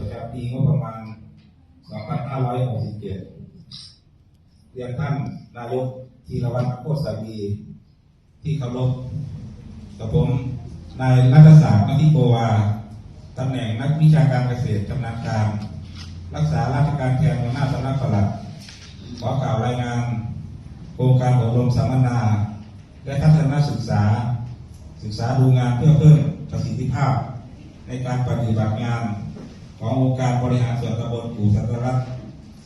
ประจำปีงบประมาณ 2567เรียนท่านนายกธีรวัตรโคตรสวีที่เคารพกับผมนายรัฐศาสตร์มัธิโกวาตำแหน่งนักวิชาการเกษตรชำนาญการ รักษาราชการแทนหัวหน้าสำนักปลัดขอกล่าวรายงาน โครงการอบรมสัมมนา และทัศนศึกษา ศึกษาดูงานเพื่อเพิ่มประสิทธิภาพ ในการปฏิบัติงาน ขององค์การบริหารส่วนตำบลปู่สัตรัต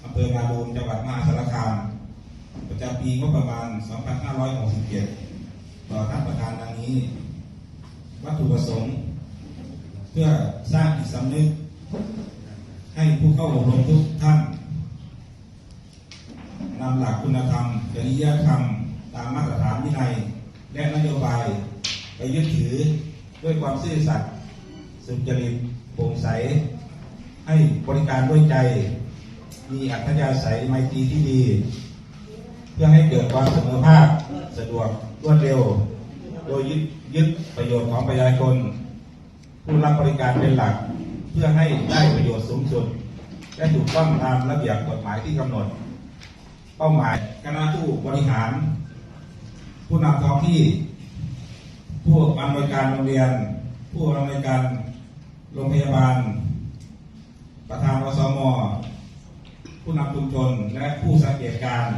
อำเภอนาดูนจังหวัดมหาสารคาม ประจำปีงบประมาณ 2567 ต่อท่านประธานดังนี้ วัตถุประสงค์ เพื่อสร้างจิตสำนึก ให้ผู้เข้าอบรมทุกท่านนำหลักคุณธรรมจริยธรรม ตามมาตรฐานวินัย และนโยบาย ไปยึดถือด้วยความซื่อสัตย์สุจริตโปร่งใส ให้บริการด้วยใจ มีอัธยาศัยไมตรีที่ดี เพื่อให้เกิดความเสมอภาคสะดวกรวดเร็ว โดยยึดยึดประโยชน์ของประชาชนผู้รับบริการเป็นหลัก เพื่อให้ได้ประโยชน์สูงสุด และถูกต้องตามระเบียบกฎหมายที่กำหนด เป้าหมายคณะผู้บริหาร ผู้นำท้องที่ ผู้อำนวยการโรงเรียน ผู้อำนวยการโรงพยาบาล ประธานวสม ผู้นำชุมชนและผู้สังเกตการณ์